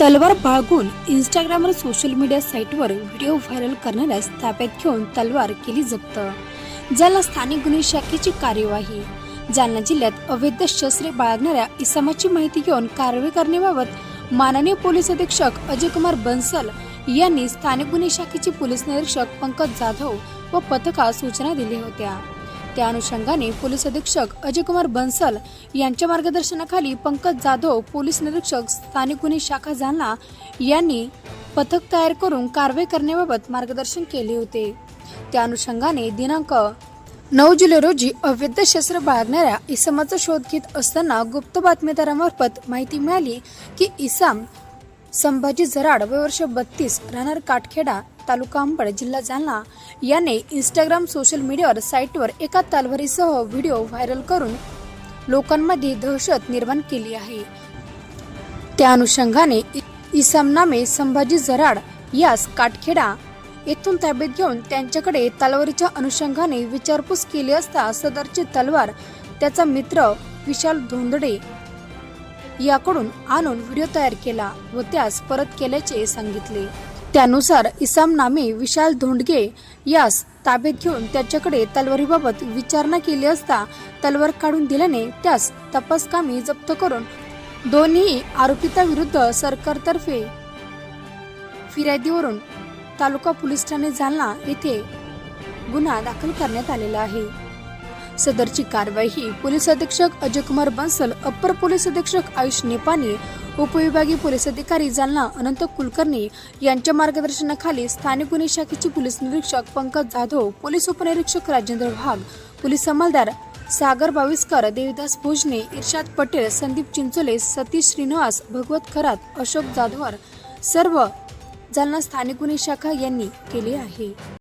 तलवार बाळगून Instagram social media साईटवर व्हिडिओ व्हायरल करणाऱ्यास ताब्यात घेऊन तलवार केली जप्त. जालना स्थानिक गुन्हे शाखेची कार्यवाही जालना जिल्ह्यात अवैध शस्त्रे बाळगणाऱ्या इसमाची माहिती घेऊन कारवाई करण्याबाबत माननीय पोलीस अधीक्षक अजयकुमार बन्सल यांनी स्थानिक गुन्हे शाखेचे पोलीस निरीक्षक पंकज जाधव व पथकास सूचना दिल्या होत्या. त्या अनुषंगाने पोलीस अधीक्षक अजयकुमार बन्सल यांच्या मार्गदर्शनाखाली पंकज जाधव पोलीस निरीक्षक स्थानिक गुन्हे शाखा जालना यांनी पथक तयार करून कारवाई करण्याबाबत मार्गदर्शन केले होते. त्या अनुषंगाने दिनांक नऊ जुलै रोजी अवैध शस्त्र बाळगणाऱ्या इसमाचा शोध घेत असताना गुप्त बातमीदारामार्फत माहिती मिळाली की इसाम संभाजी जराड व वर्ष बत्तीस राहणार काटखेडा तालुका अंबड जिल्हा जालना. याने इंस्टाग्राम सोशल मीडियावर साईटवर एका तलवारीसह व्हिडिओ व्हायरल करून लोकांमध्ये दहशत निर्माण केली आहे. त्या अनुषंगाने इ- इसाम नामे संभाजी जराड यास काटखेडा येथून ताब्यात घेऊन त्यांच्याकडे तलवारीच्या अनुषंगाने विचारपूस केली असता सदरची तलवार त्याचा मित्र विशाल धोंदडे याकडून आणून व्हिडिओ तयार केला व त्यास परत केल्याचे सांगितले. त्यानुसार इसाम नामे विशाल धोंडगे यास ताब्यात घेऊन त्याच्याकडे तलवारीबाबत विचारणा केली असता तलवार काढून दिल्याने त्यास तपासकामी जप्त करून दोन्ही आरोपिताविरुद्ध सरकारतर्फे फिर्यादीवरून तालुका पोलीस ठाणे जालना येथे गुन्हा दाखल करण्यात आलेला आहे. सदरची कारवाई ही पोलीस अधीक्षक अजयकुमार बन्सल अप्पर पोलीस अधीक्षक आयुष नेपाने उपविभागीय पोलीस अधिकारी जालना अनंत कुलकर्णी यांच्या मार्गदर्शनाखाली स्थानिक गुन्हे शाखेचे पोलीस निरीक्षक पंकज जाधव पोलीस उपनिरीक्षक राजेंद्र वाघ पोलीस अंमलदार सागर बाविस्कर देवीदास भोजने इर्शाद पटेल संदीप चिंचोले सतीश श्रीनिवास भगवत खरात अशोक जाधवर सर्व जालना स्थानिक गुन्हे शाखा यांनी केली आहे.